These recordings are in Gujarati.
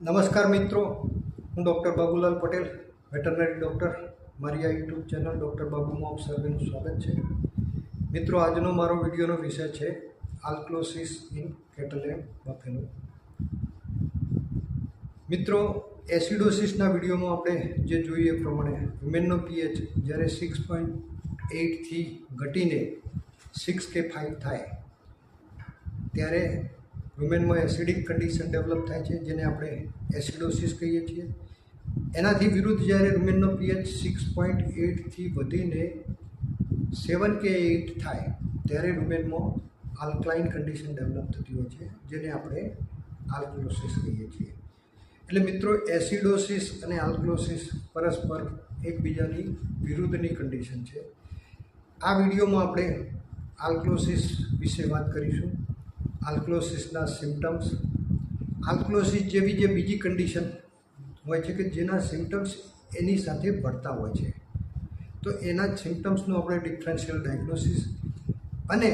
નમસ્કાર મિત્રો, હું doctor Babulal Patel, veterinary doctor, મારી આ યુટ્યુબ ચેનલ ડૉક્ટર બાબુ મોબ સર્વેનું સ્વાગત છે. મિત્રો, આજનો મારો વિડીયોનો વિષય છે, આલ્ક્લોસિસ ઇન કેટલ એન્ડ મિત્રો, એસિડોસિસના વિડીયોમાં આપણે જે જોઈએ પ્રમાણે, વિમેનનો પીએચ જ્યારે સિક્સ પોઈન્ટ એઇટથી ઘટીને સિક્સ કે ફાઇવ થાય, ત્યારે વુમેનમાં એસિડિક કન્ડિશન ડેવલપ થાય છે, જેને આપણે એસિડોસિસ કહીએ છીએ. એનાથી વિરુદ્ધ જ્યારે વુમેનનો પીએચ સિક્સ પોઈન્ટ એઇટથી વધીને સેવન કે એઇટ થાય, ત્યારે વુમેનમાં આલ્કલાઇન કન્ડિશન ડેવલપ થતી હોય છે, જેને આપણે આલ્કલોસિસ કહીએ છીએ. એટલે મિત્રો એસિડોસિસ અને આલ્કલોસિસ પરસ્પર એકબીજાની વિરુદ્ધની કન્ડિશન છે. આ વિડીયોમાં આપણે આલ્કલોસિસ વિશે વાત કરીશું. આલ્કલોસિસના સિમ્ટમ્સ આલ્કલોસિસ જેવી જે બીજી કન્ડિશન હોય છે કે જેના સિમ્ટમ્સ એની સાથે ભળતા હોય છે. તો એના સિમ્ટમ્સનું આપણે ડિફરન્શિયલ ડાયગ્નોસિસ અને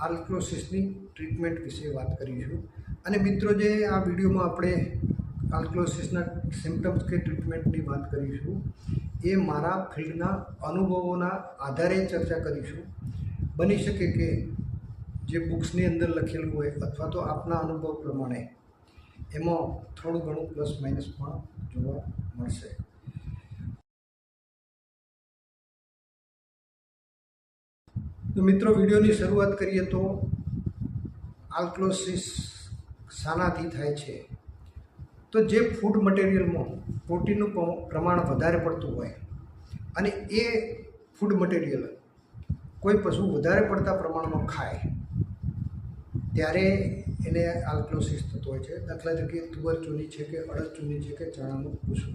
આલ્કલોસિસની ટ્રીટમેન્ટ વિશે વાત કરીશું. અને મિત્રો જે આ વિડીયોમાં આપણે આલ્કલોસિસના સિમ્ટમ્સ કે ટ્રીટમેન્ટની વાત કરીશું, એ મારા ફિલ્ડના અનુભવોના આધારે ચર્ચા કરીશું. બની શકે કે જે બુક્સની અંદર લખેલું હોય અથવા તો આપના અનુભવ પ્રમાણે, એમાં થોડું ઘણું પ્લસ માઇનસ પણ જોવા મળશે. તો મિત્રો, વિડીયોની શરૂઆત કરીએ તો આલ્કલોસિસ શાનાથી થાય છે. તો જે ફૂડ મટીરિયલમાં પ્રોટીનનું પ્રમાણ વધારે પડતું હોય અને એ ફૂડ મટીરિયલ કોઈ પશુ વધારે પડતા પ્રમાણમાં ખાય ત્યારે એને આલ્કલોસિસ થતો હોય છે. દાખલા તરીકે તુવર ચૂની છે કે અડદ ચૂની છે કે ચણાનું ભૂસું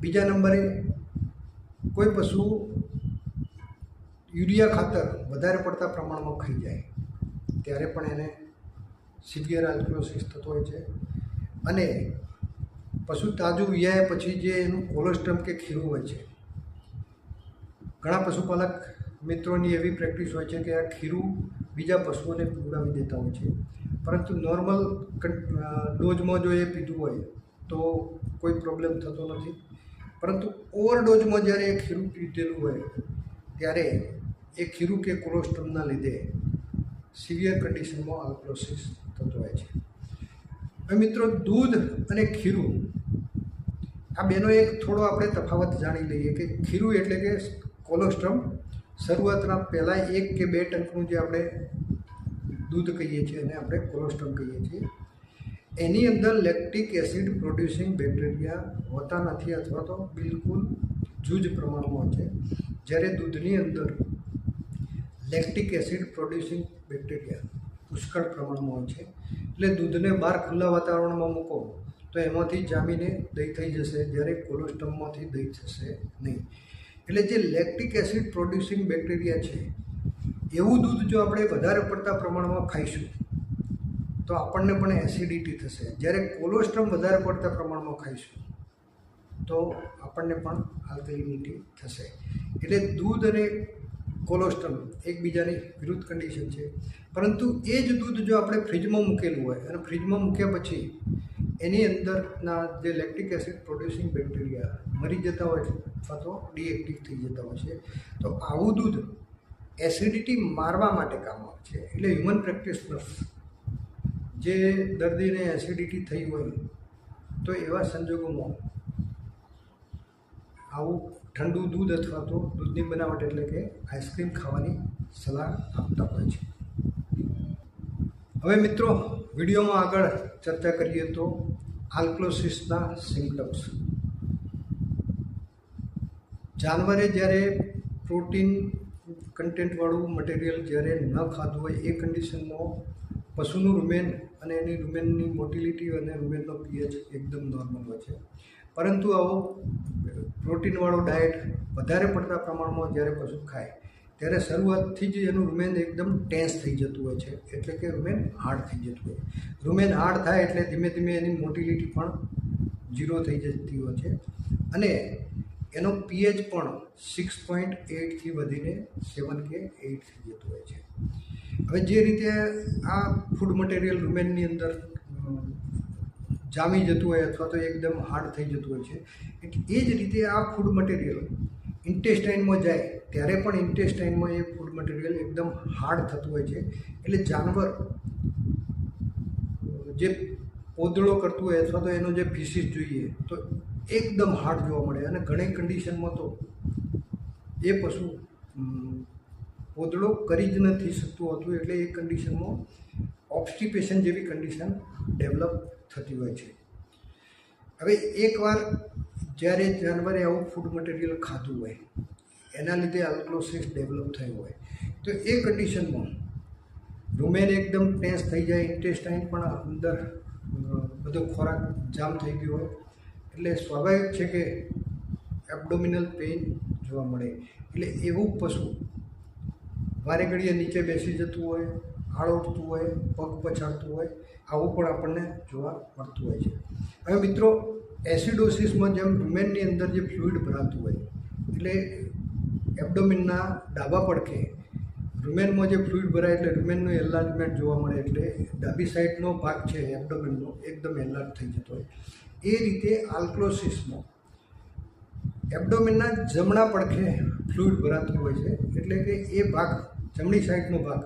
બીજા નંબરે કોઈ પશુ યુરિયા ખાતર વધારે પડતા પ્રમાણમાં ખાઈ જાય, ત્યારે પણ એને સિવિયર આલ્કલોસિસ થતો હોય છે. અને પશુ તાજું વિયાય પછી જે એનું કોલેસ્ટ્રમ કે ખીરું હોય છે. ઘણા પશુપાલક મિત્રોની એવી પ્રેક્ટિસ હોય છે કે આ ખીરું બીજા પશુઓને પીવડાવી દેતા હોય છે. પરંતુ નોર્મલ ડોઝમાં જો એ પીધું હોય, તો કોઈ પ્રોબ્લેમ થતો નથી. પરંતુ ઓવરડોઝમાં જ્યારે એ ખીરું પીધેલું હોય, ત્યારે એ ખીરું કે કોલેસ્ટ્રોલના લીધે સિવિયર કન્ડિશનમાં આલ્કલોસિસ થતો હોય છે. હવે મિત્રો, દૂધ અને ખીરું, આ બેનો એક થોડો આપણે તફાવત જાણી લઈએ કે ખીરું એટલે કે કોલોસ્ટ્રમ શરૂઆતના પહેલાં એક કે બે ટંકનું જે આપણે દૂધ કહીએ છીએ અને આપણે કોલોસ્ટ્રમ કહીએ છીએ, એની અંદર લેક્ટિક એસિડ પ્રોડ્યુસિંગ બેક્ટેરિયા હોતા નથી અથવા તો બિલકુલ જૂજ પ્રમાણમાં છે. જ્યારે દૂધની અંદર લેક્ટિક એસિડ પ્રોડ્યુસિંગ બેક્ટેરિયા પુષ્કળ પ્રમાણમાં હોય છે, એટલે દૂધને બહાર ખુલ્લા વાતાવરણમાં મૂકો, તો એમાંથી જામીને દહીં થઈ જશે. જ્યારે કોલોસ્ટ્રમમાંથી દહીં થશે નહીં. એટલે જે લેક્ટિક એસિડ પ્રોડ્યુસિંગ બેક્ટેરિયા છે, એવું દૂધ જો આપણે વધારે પડતા પ્રમાણમાં ખાઈશું, તો આપણને પણ એસિડિટી થશે. જ્યારે કોલોસ્ટ્રમ વધારે પડતા પ્રમાણમાં ખાઈશું, તો આપણને પણ આલ્કલિનિટી થશે. એટલે દૂધ અને કોલોસ્ટ્રમ એકબીજાની વિરુદ્ધ કન્ડિશન છે. પરંતુ એ જ દૂધ જો આપણે ફ્રીજમાં મૂકેલું હોય, અને ફ્રીજમાં મૂક્યા પછી એની અંદરના જે લેક્ટિક એસિડ પ્રોડ્યુસિંગ બેક્ટેરિયા મરી જતા હોય છે અથવા તો ડીએક્ટિવ થઈ જતા હોય છે, તો આવું દૂધ એસિડિટી મારવા માટે કામ આવે છે. એટલે હ્યુમન પ્રેક્ટિશનર્સ જે દર્દીને એસિડિટી થઈ હોય, તો એવા સંજોગોમાં આવું ઠંડુ દૂધ અથવા તો દૂધની બનાવટ એટલે કે આઈસ્ક્રીમ ખાવાની સલાહ આપતા હોય છે. હવે મિત્રો, વિડીયોમાં આગળ ચર્ચા કરીએ તો આલ્કલોસિસના સિમ્ટમ્સ જાનવરે જ્યારે પ્રોટીન કન્ટેન્ટવાળું મટીરિયલ જ્યારે ન ખાધું હોય, એ કન્ડિશનમાં પશુનું રૂમેન અને એની રૂમેનની મોટિલિટી અને રૂમેનનો પીએચ એકદમ નોર્મલ હોય છે. પરંતુ આવો પ્રોટીનવાળો ડાયટ વધારે પડતા પ્રમાણમાં જ્યારે પશુ ખાય ત્યારે શરૂઆતથી જ એનું રૂમેન એકદમ ટેન્સ થઈ જતું હોય છે. એટલે કે રૂમેન હાર્ડ થઈ જતું હોય રૂમેન હાર્ડ થાય એટલે ધીમે ધીમે એની મોટિલિટી પણ ઝીરો થઈ જતી હોય છે. અને એનો પીએચ પણ સિક્સ પોઈન્ટ એઇટથી વધીને સેવન કે એઇટ થઈ જતું હોય છે. હવે જે રીતે આ ફૂડ મટીરિયલ રૂમેનની અંદર જામી જતું હોય અથવા તો એકદમ હાર્ડ થઈ જતું હોય છે. એ જ રીતે આ ફૂડ મટીરિયલ ઇન્ટેસ્ટાઇનમાં જાય, ત્યારે પણ ઇન્ટેસ્ટાઇનમાં એ ફૂડ મટીરિયલ એકદમ હાર્ડ થતું હોય છે. એટલે જાનવર જે પોદળો કરતું હોય અથવા તો એનો જે ફિસિસ જોઈએ, તો એકદમ હાર્ડ જોવા મળે. અને ઘણી કન્ડિશનમાં તો એ પશુ પોદળો કરી જ નથી શકતું હોતું, એટલે એ કન્ડિશનમાં ઓબ્સ્ટિપેશન જેવી કન્ડિશન ડેવલપ થતી હોય છે. હવે એકવાર જ્યારે જાનવરે આવું ફૂડ મટીરિયલ ખાધું હોય, એના લીધે આલ્કલોસિસ ડેવલપ થયું હોય, તો એ કન્ડિશનમાં રૂમેન એકદમ ટેન્સ થઈ જાય ઇન્ટેસ્ટાઇન પણ અંદર બધો ખોરાક જામ થઈ ગયો હોય. એટલે સ્વાભાવિક છે કે એબડોમિનલ પેઇન જોવા મળે. એટલે એવું પશુ વારે ઘડીએ નીચે બેસી જતું હોય આળ ઉઠતું હોય, પગ પછાડતું હોય, આવું પણ આપણને જોવા મળતું હોય છે. હવે મિત્રો એસિડોસિસમાં જેમ રૂમેનની અંદર જે ફ્લુઇડ ભરાતું હોય, એટલે એબડોમિનના ડાબા પડખે રૂમેનમાં જે ફ્લુઇડ ભરાય એટલે રૂમેનનું એન્લાર્જમેન્ટ જોવા મળે એટલે ડાબી સાઈડનો ભાગ છે એબડોમિનનો, એકદમ એન્લાર્જ થઈ જતો હોય. એ રીતે આલ્ક્લોસિસમાં એબડોમિનના જમણા પડખે ફ્લુઇડ ભરાતું હોય છે, એટલે કે એ ભાગ જમણી સાઈડનો ભાગ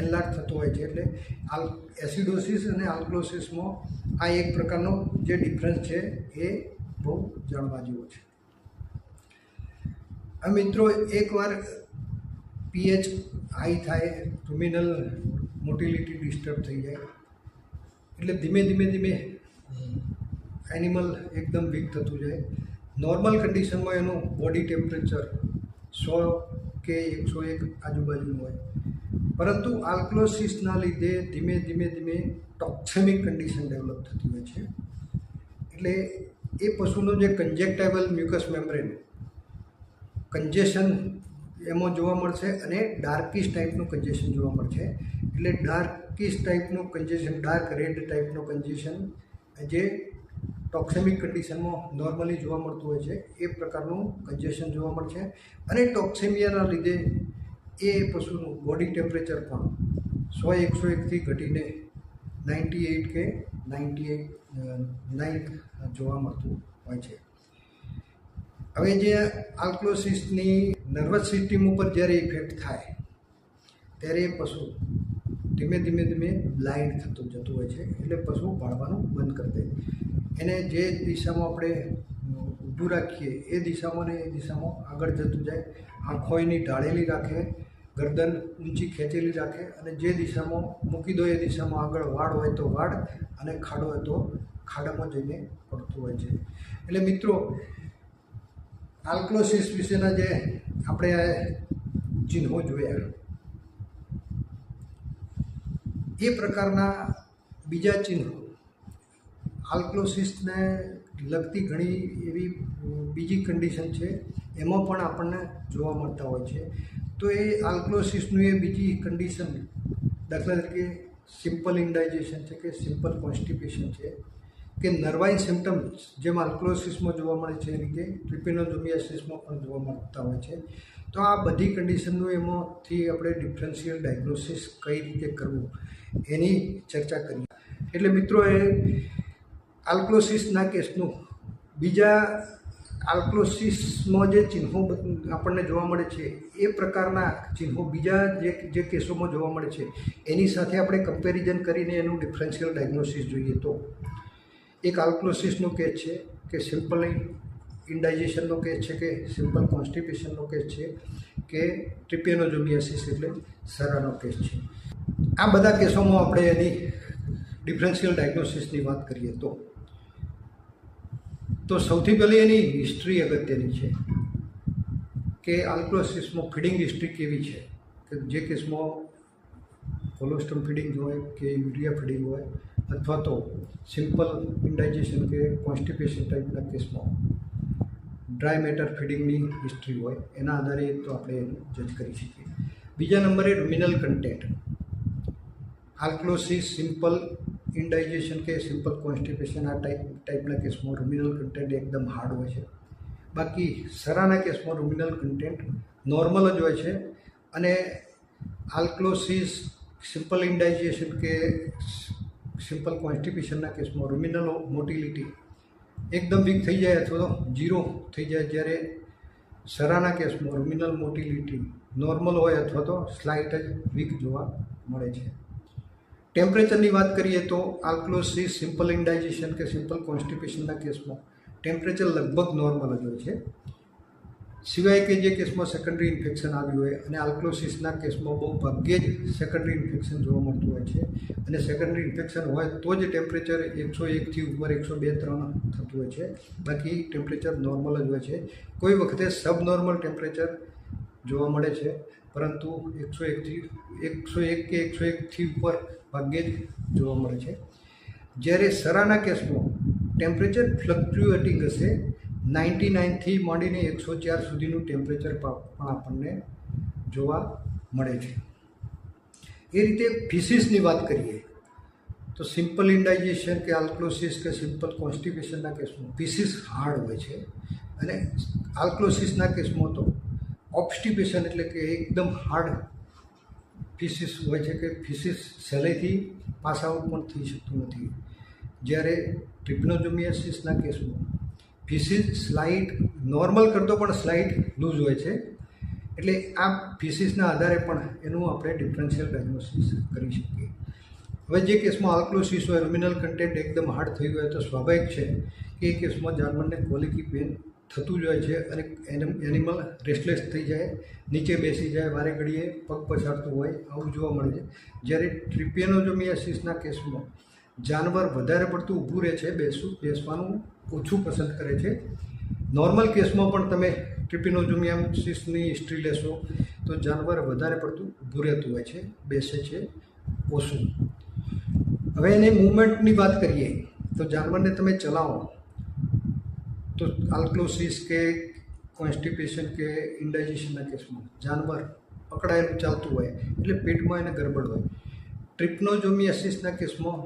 એનલાર્જ થતો હોય છે એટલે આલ, એસિડોસિસ અને આલ્કલોસિસમાં આ એક પ્રકારનો જે ડિફરન્સ છે એ બહુ જાણવા જેવો છે. આ મિત્રો એકવાર પીએચ હાઈ થાય, રૂમિનલ મોટિલિટી ડિસ્ટર્બ થઈ જાય, એટલે ધીમે ધીમે ધીમે એનિમલ એકદમ વીક થતું જાય. નોર્મલ કન્ડિશનમાં એનું બોડી ટેમ્પરેચર સો કે એકસો એક આજુબાજુનું હોય. પરંતુ આલ્કલોસિસના લીધે ધીમે ધીમે ધીમે ટોક્સેમિક કન્ડિશન ડેવલપ થતી હોય છે. એટલે એ પશુનો જે કન્જેક્ટાઇબલ મ્યુકસ મેમ્બ્રેન કન્જેશન એમાં જોવા મળશે અને ડાર્કિશ ટાઈપનું કન્જેશન જોવા મળશે. એટલે ડાર્કિશ ટાઈપનું કન્જેશન ડાર્ક રેડ ટાઈપનું કન્જેશન જે ટોક્સેમિક કન્ડિશનમાં નોર્મલી જોવા મળતું હોય છે, એ પ્રકારનું કન્જેશન જોવા મળશે. અને ટોક્સેમિયાના લીધે એ પશુનું બોડી ટેમ્પરેચર પણ સો એકસો એકથી ઘટીને નાઇન્ટી એઇટ કે નાઇન્ટી એઇટ નાઇન જોવા મળતું હોય છે. હવે જે આલ્કલોસિસની નર્વસ સિસ્ટમ ઉપર જ્યારે ઇફેક્ટ થાય, ત્યારે એ પશુ ધીમે ધીમે ધીમે બ્લાઇન્ડ થતું જતું હોય છે, એટલે પશુ ભાળવાનું બંધ કરી દે. એને જે દિશામાં આપણે ઊભું રાખીએ, એ દિશામાં ને એ દિશામાં આગળ જતું જાય. આંખો એની ઢાળેલી રાખે, ગરદન ઊંચી ખેંચેલી રાખે અને જે દિશામાં મૂકી દો એ દિશામાં આગળ વાડ હોય તો વાડ અને ખાડો હોય તો ખાડામાં જઈને પડતું હોય છે. એટલે મિત્રો, આલ્કલોસિસ વિશેના જે આપણે આ ચિહ્નો જોયા, એ પ્રકારના બીજા ચિહ્નો આલ્કલોસિસને લગતી ઘણી એવી બીજી કન્ડિશન છે એમાં પણ આપણને જોવા મળતા હોય છે. તો એ આલ્કલોસિસનું એ બીજી કન્ડિશન દાખલા તરીકે સિમ્પલ ઇન્ડાઇજેશન છે કે સિમ્પલ કોન્સ્ટિપેશન છે કે નર્વાઇન સિમ્ટમ્સ જેમ આલ્કલોસિસમાં જોવા મળે છે એ રીતે ટ્રિપેનોઝોમિયાસિસમાં પણ જોવા મળતા હોય છે. તો આ બધી કન્ડિશનનું એમાંથી આપણે ડિફરન્શિયલ ડાયગ્નોસિસ કઈ રીતે કરવું એની ચર્ચા કરીએ. એટલે મિત્રો એ આલ્કલોસિસના કેસનું બીજા આલ્કલોસિસમાં જે ચિહ્નો આપણને જોવા મળે છે, એ પ્રકારના ચિહ્નો બીજા જે જે કેસોમાં જોવા મળે છે, એની સાથે આપણે કમ્પેરિઝન કરીને એનું ડિફરન્શિયલ ડાયગ્નોસિસ જોઈએ તો. એક આલ્કલોસિસનો કેસ છે કે સિમ્પલ ઇન્ડાઇજેશનનો કેસ છે કે સિમ્પલ કોન્સ્ટિપેશનનો કેસ છે કે ટ્રિપિયનોજોમિયાસિસ એટલે સરાનો કેસ છે. આ બધા કેસોમાં આપણે એની ડિફરન્શિયલ ડાયગ્નોસિસની વાત કરીએ તો. તો સૌથી પહેલી એની હિસ્ટ્રી અગત્યની છે કે આલ્કલોસિસમાં ફીડિંગ હિસ્ટ્રી કેવી છે? કે જે કેસમાં કોલોસ્ટમ ફીડિંગ હોય કે યુરિયા ફીડિંગ હોય અથવા તો સિમ્પલ ઇન્ડાઇજેશન કે કોન્સ્ટિપેશન ટાઈપના કેસમાં ડ્રાય મેટર ફીડિંગની હિસ્ટ્રી હોય એના આધારે તો આપણે જજ કરી શકીએ. બીજા નંબરે mineral content alkalosis simple indigestion કે સિમ્પલ કોન્સ્ટિપેશન આ ટાઈપ ટાઈપના કેસમાં રૂમિનલ કન્ટેન્ટ એકદમ હાર્ડ હોય છે. બાકી સરાના કેસમાં રૂમિનલ કન્ટેન્ટ નોર્મલ જ હોય છે અને આલ્કલોસિસ સિમ્પલ ઇન્ડાઇજેશન કે સિમ્પલ કોન્સ્ટિપેશનના કેસમાં રૂમિનલ મોટિલિટી એકદમ વીક થઈ જાય અથવા તો ઝીરો થઈ જાય જ્યારે સરાના કેસમાં રૂમિનલ મોટિલિટી નોર્મલ હોય અથવા તો સ્લાઇટ જ વીક જોવા મળે છે. ટેમ્પરેચરની વાત કરીએ તો આલ્કલોસી સિમ્પલ ઇન્ડાઇજેશન કે સિમ્પલ કોન્સ્ટિપેશનના કેસમાં ટેમ્પરેચર લગભગ નોર્મલ જ હોય છે. સિવાય કે જે કેસમાં સેકન્ડરી ઇન્ફેક્શન આવ્યું હોય અને આલ્કલોસિસના કેસમાં બહુ ભાગ્યે જ સેકન્ડરી ઇન્ફેક્શન જોવા મળતું હોય છે. અને સેકન્ડરી ઇન્ફેક્શન હોય તો જ ટેમ્પરેચર એકસો એકથી ઉપર એકસો બે ત્રણ થતું હોય છે. બાકી ટેમ્પરેચર નોર્મલ જ હોય છે. કોઈ વખતે સબ નોર્મલ ટેમ્પરેચર જોવા મળે છે. પરંતુ એકસો એકથી એકસો એક કે એકસો એકથી ઉપર ભાગ્યે જ જોવા મળે છે. જ્યારે સરાના કેસમાં ટેમ્પરેચર ફ્લક્ચ્યુએટિંગ હશે નાઇન્ટી નાઇનથી માંડીને એકસો ચાર સુધીનું ટેમ્પરેચર પણ આપણને જોવા મળે છે. એ રીતે ફિસિસની વાત કરીએ, તો સિમ્પલ ઇન્ડાઇજેશન કે આલ્કલોસિસ કે સિમ્પલ કોન્સ્ટિપેશનના કેસમાં ફિસિસ હાર્ડ હોય છે. અને આલ્કલોસિસના કેસમાં તો ઓબ્સ્ટિપેશન એટલે કે એકદમ હાર્ડ ફિસિસ હોય છે કે ફિસિસ સહેલાઈથી પાસ આઉટ પણ થઈ શકતું નથી. જ્યારે ટ્રિપ્નોજોમિયાસિસના કેસમાં ફિસિસ સ્લાઇટ નોર્મલ કરતો પણ સ્લાઇટ લૂઝ હોય છે. એટલે આ ફિસિસના આધારે પણ એનું આપણે ડિફરન્શિયલ ડાયગ્નોસિસ કરી શકીએ. હવે જે કેસમાં આલ્કલોસિસ હોય રુમિનલ કન્ટેન્ટ એકદમ હાર્ડ થયું હોય તો સ્વાભાવિક છે કે એ કેસમાં જાનવરને કોલિકી પેન થતું જ હોય છે અને એનિમલ રેસ્ટલેસ થઈ જાય, નીચે બેસી જાય, વારે ઘડીએ પગ પછાડતું હોય, આવું જોવા મળે છે. જ્યારે ટ્રિપિયનોજોમિયાસિસના કેસમાં જાનવર વધારે પડતું ઊભું રહે છે બેસવું બેસવાનું ઓછું પસંદ કરે છે. નોર્મલ કેસમાં પણ તમે ટ્રિપિનોજોમિયાસિસની હિસ્ટ્રી લેશો, તો જાનવર વધારે પડતું ઊભું રહેતું હોય છે, બેસે છે, ઓછું. હવે એની મૂવમેન્ટની વાત કરીએ, તો જાનવરને તમે ચલાવો. તો આલ્કલોસિસ કે કોન્સ્ટિપેશન કે ઇન્ડાઇજેશનના કેસમાં જાનવર પકડાયેલું ચાલતું હોય, એટલે પેટમાં એને ગરબડ હોય. ટ્રિપ્નોજોમિયાસિસના કેસમાં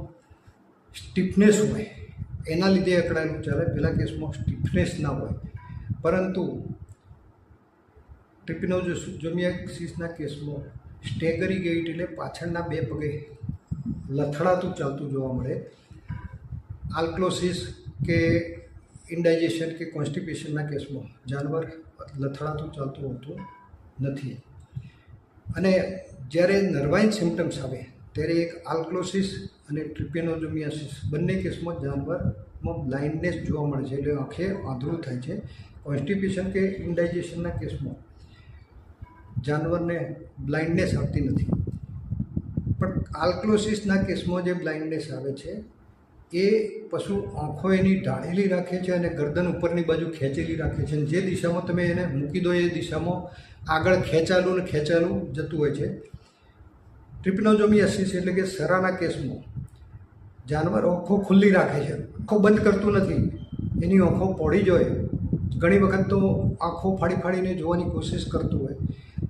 સ્ટીફનેસ હોય, એના લીધે અકળાયેલું ચાલે, પેલા કેસમાં સ્ટીફનેસ ના હોય. પરંતુ ટ્રિપ્નોજોમિયાસિસના કેસમાં સ્ટેગરી ગેઇટ એટલે પાછળના બે પગે લથડાતું ચાલતું જોવા મળે. આલ્કલોસિસ કે ઇન્ડાઇજેશન કે કોન્સ્ટિપેશનના કેસમાં જાનવર લથડાતું ચાલતું હોતું નથી. અને જ્યારે નર્વાઇન સિમ્ટમ્સ આવે, ત્યારે એક આલ્કલોસિસ અને ટ્રિપેનોજોમિયાસિસ બંને કેસમાં જાનવરમાં બ્લાઇન્ડનેસ જોવા મળે છે, એટલે આંખે આંધળું થાય છે. કોન્સ્ટિપેશન કે ઇન્ડાઇજેશનના કેસમાં જાનવરને બ્લાઇન્ડનેસ આવતી નથી. પણ આલ્કલોસિસના કેસમાં જે બ્લાઇન્ડનેસ આવે છે એ પશુ આંખો એની ઢાળેલી રાખે છે અને ગરદન ઉપરની બાજુ ખેંચેલી રાખે છે. અને જે દિશામાં તમે એને મૂકી દો એ દિશામાં આગળ ખેંચાલું ને ખેંચાલું જતું હોય છે. ટ્રિપ્નોજોમિયાસિસ એટલે કે સરાના કેસમાં જાનવર આંખો ખુલ્લી રાખે છે. આંખો બંધ કરતું નથી. એની આંખો પડી જાય ઘણી વખત તો આંખો ફાડી ફાડીને જોવાની કોશિશ કરતું હોય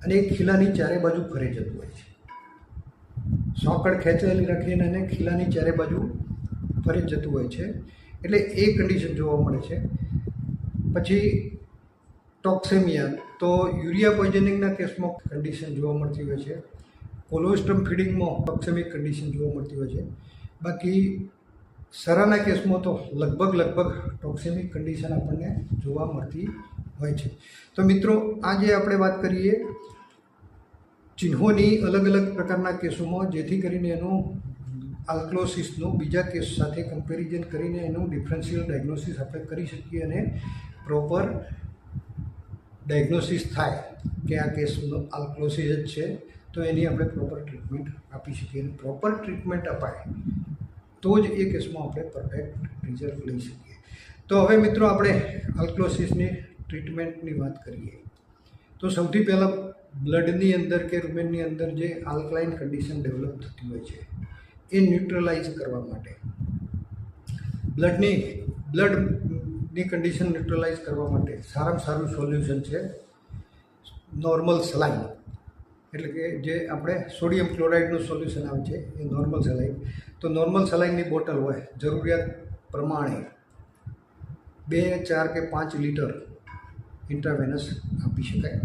અને એ ખીલાની ચારે બાજુ ફરી જતું હોય છે. સોકડ ખેંચેલી રાખીને એને ખીલાની ચારે બાજુ ફરી જતું હોય છે. એટલે એ કન્ડિશન જોવા મળે છે. પછી ટોક્સેમિયા, તો યુરિયા પોઈઝનિંગના કેસમાં કન્ડિશન જોવા મળતી હોય છે. કોલોસ્ટ્રમ ફીડિંગમાં ટોક્સેમિક કન્ડિશન જોવા મળતી હોય છે. બાકી સરાના કેસમાં તો લગભગ લગભગ ટોક્સેમિક કન્ડિશન આપણને જોવા મળતી હોય છે. તો મિત્રો, આજે આપણે વાત કરીએ ચિહ્નોની અલગ અલગ પ્રકારના કેસોમાં, જેથી કરીને એનું આલ્કલોસિસનું બીજા કેસ સાથે કમ્પેરિઝન કરીને એનું ડિફરન્શિયલ ડાયગ્નોસિસ આપણે કરી શકીએ અને પ્રોપર ડાયગ્નોસિસ થાય કે આ કેસનો આલ્કલોસિસ જ છે, તો એની આપણે પ્રોપર ટ્રીટમેન્ટ આપી શકીએ અને પ્રોપર ટ્રીટમેન્ટ અપાય તો જ એ કેસમાં આપણે પરફેક્ટ રિઝલ્ટ લઈ શકીએ. તો હવે મિત્રો આપણે આલ્કલોસિસની ટ્રીટમેન્ટની વાત કરીએ. તો સૌથી પહેલાં બ્લડની અંદર કે રૂમેનની અંદર જે આલ્કલાઇન કન્ડિશન ડેવલપ થતી હોય છે એ ન્યુટ્રલાઇઝ કરવા માટે. બ્લડની બ્લડની કન્ડિશન ન્યુટ્રલાઇઝ કરવા માટે સારામાં સારું સોલ્યુશન છે નોર્મલ સલાઈન એટલે કે જે આપણે સોડિયમ ક્લોરાઇડનું સોલ્યુશન આવે છે, એ નોર્મલ સલાઈન તો નોર્મલ સલાઈનની બોટલ હોય, જરૂરિયાત પ્રમાણે બે, ચાર કે પાંચ લીટર ઇન્ટ્રાવેનસ આપી શકાય.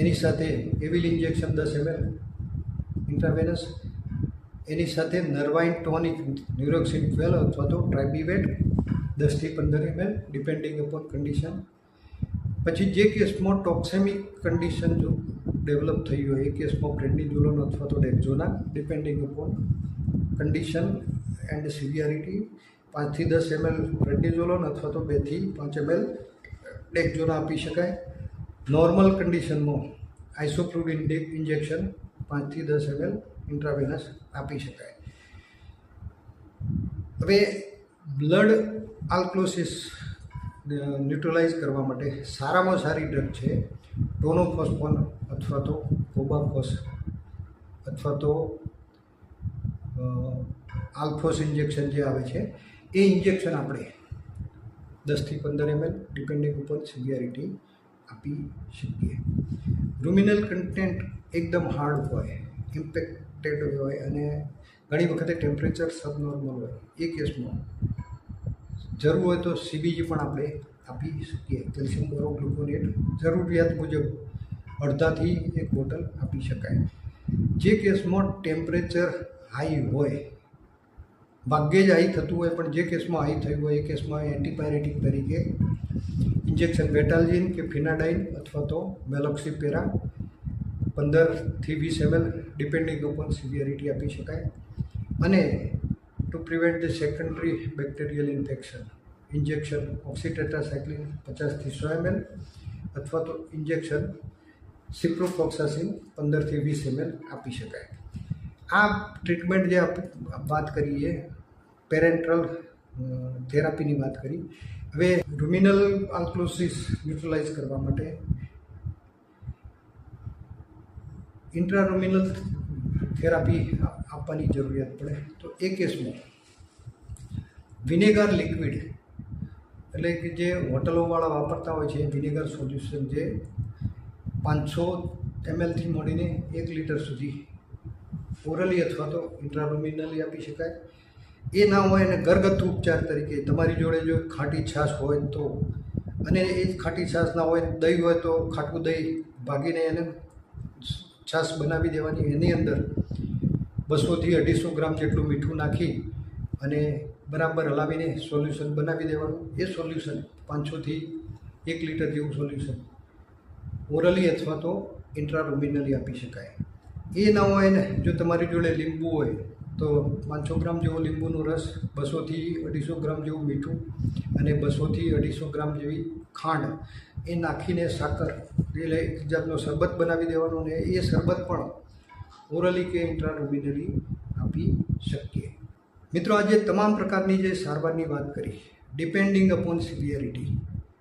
એની સાથે એવિલ ઇન્જેક્શન દસ એમએલ ઇન્ટ્રાવેનસ એની સાથે નર્વાઇન ટોનિક ન્યુરોક્સિન ટ્વેલ્વ અથવા તો ટ્રાઇબીવેટ દસથી પંદર એમએલ ડિપેન્ડિંગ અપોન કન્ડિશન પછી જે કેસમાં ટોક્સેમિક કન્ડિશન જો ડેવલપ થઈ હોય, એ કેસમાં પ્રેડનિઝોલોન અથવા તો Dexona depending upon condition and severity પાંચથી દસ એમએલ પ્રેડનિઝોલોન અથવા તો બેથી પાંચ એમએલ ડેક્ઝોના આપી શકાય. નોર્મલ કન્ડિશનમાં આઇસોપ્રુડિન ઇન્જેક્શન પાંચથી દસ એમએલ ઇન્ટ્રાવેનસ આપી શકાય. હવે બ્લડ આલ્કલોસિસ ન્યુટ્રલાઇઝ કરવા માટે સારામાં સારી ડ્રગ છે ટોનોફોસ્ફોન અથવા તો કોબાફોસ અથવા તો આલ્ફોસ ઇન્જેક્શન જે આવે છે, એ ઇન્જેક્શન આપણે દસથી પંદર એમએલ ડિપેન્ડિંગ ઉપર સિવિયરિટી આપી શકીએ. રૂમિનલ કન્ટેન્ટ એકદમ હાર્ડ હોય ઇમ્પેક્ટેડ હોય અને ઘણી વખતે ટેમ્પરેચર સબનોર્મલ હોય. એ કેસમાં જરૂર હોય તો સીબીજી પણ આપણે આપી શકીએ. કેલ્શિયમ બોરોગ્લુકોનેટ જરૂરિયાત મુજબ અડધાથી એક બોટલ આપી શકાય. જે કેસમાં ટેમ્પરેચર હાઈ હોય, ભાગ્યે જ હાઈ થતું હોય, પણ જે કેસમાં હાઈ થયું હોય, એ કેસમાં એન્ટીબાયોટિક તરીકે ઇન્જેક્શન બેટાલ્જિન કે ફિનાડાઇન અથવા તો મેલોક્સીપેરા પંદરથી વીસ એમએલ ડિપેન્ડિંગ અપોન સિવિયરિટી આપી શકાય. અને to prevent the secondary bacterial infection injection oxytetracycline પચાસથી સો એમએલ અથવા તો ઇન્જેક્શન સિપ્રોફોક્સાસિન પંદરથી વીસ એમએલ આપી શકાય. આ ટ્રીટમેન્ટ જે વાત કરીએ પેરેન્ટ્રલ થેરાપીની વાત કરી. હવે રૂમિનલ આલ્ક્લોસિસ ન્યુટ્રલાઇઝ કરવા માટે ઇન્ટ્રારુમિનલ થેરાપી આપવાની જરૂરિયાત પડે. તો એ કેસમાં વિનેગર લિક્વિડ એટલે કે જે હોટલોવાળા વાપરતા હોય છે વિનેગર સોલ્યુશન જે પાંચસો એમએલથી મળીને એક લીટર સુધી ઓરલી અથવા તો ઇન્ટ્રાનોમિનલી આપી શકાય. એ ના હોય અને ઘરગથ્થુ ઉપચાર તરીકે તમારી જોડે જો ખાટી છાશ હોય તો, અને એ ખાટી છાશ ના હોય, દહીં હોય તો ખાટું દહીં ભાગીને એને છાશ બનાવી દેવાની, એની અંદર બસોથી અઢીસો ગ્રામ જેટલું મીઠું નાખી અને બરાબર હલાવીને સોલ્યુશન બનાવી દેવાનું. એ સોલ્યુશન પાંચસોથી એક લીટર જેવું સોલ્યુશન ઓરલી અથવા તો ઇન્ટ્રારૂમિનલી આપી શકાય. એ ના હોય ને, જો તમારી જોડે લીંબુ હોય, તો પાંચસો ગ્રામ જેવો લીંબુનો રસ, બસોથી અઢીસો ગ્રામ જેવું મીઠું અને બસોથી અઢીસો ગ્રામ જેવી ખાંડ એ નાખીને સાકર એટલે એક જાતનો શરબત બનાવી દેવાનો ને એ શરબત પણ ઓરલી કે ઇન્ટ્રારુમિનલી આપી શકીએ. મિત્રો, આજે તમામ પ્રકારની જે સારવારની વાત કરી ડિપેન્ડિંગ અપોન સિવિયરિટી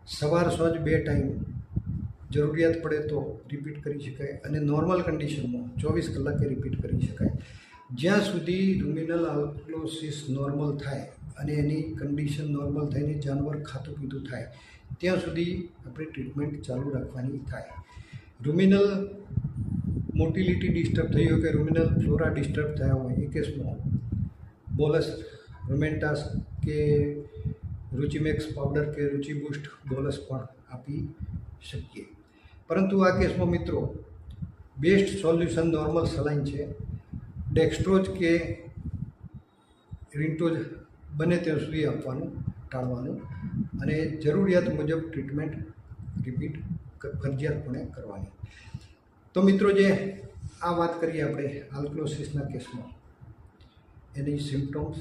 સવાર, સાંજ બે ટાઈમ જરૂરિયાત પડે તો રિપીટ કરી શકાય અને નોર્મલ કન્ડિશનમાં ચોવીસ કલાકે રિપીટ કરી શકાય. જ્યાં સુધી રૂમિનલ આલ્કલોસિસ નોર્મલ થાય અને એની કન્ડિશન નોર્મલ થઈને જાનવર ખાતું પીતું થાય ત્યાં સુધી આપણે ટ્રીટમેન્ટ ચાલુ રાખવાની થાય. રૂમિનલ મોટિલિટી ડિસ્ટર્બ થઈ હોય કે રૂમિનલ ફ્લોરા ડિસ્ટર્બ થયા હોય, એ કેસમાં બોલસ રોમેન્ટાસ કે રુચિમેક્સ પાવડર કે રુચિ બુસ્ટ બોલસ પણ આપી શકીએ. પરંતુ આ કેસમાં મિત્રો બેસ્ટ સોલ્યુશન નોર્મલ સલાઈન છે. ડેક્સ્ટ્રોજ કે રિન્ટોજ બને ત્યાં સુધી આપવાનું ટાળવાનું અને જરૂરિયાત મુજબ ટ્રીટમેન્ટ રિપીટ ફરજિયાતપણે કરવાની. તો મિત્રો જે આ વાત કરીએ આપણે આલ્કલોસિસના કેસમાં, એની સિમ્પટોમ્સ,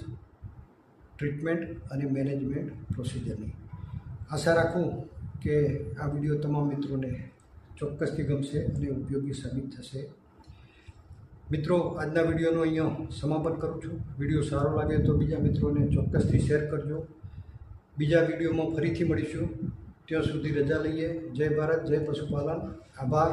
ટ્રીટમેન્ટ અને મેનેજમેન્ટ પ્રોસિજરની. આશા રાખું કે આ વીડિયો તમામ મિત્રોને ચોક્કસથી ગમશે અને ઉપયોગી સાબિત થશે. મિત્રો, આજના વિડીયોનો અહીંયા સમાપન કરું છું. વીડિયો સારો લાગે તો બીજા મિત્રોને ચોક્કસથી શેર કરજો. બીજા વિડીયોમાં ફરીથી મળીશું. ત્યાં સુધી રજા લઈએ. જય ભારત જય પશુપાલન. આભાર.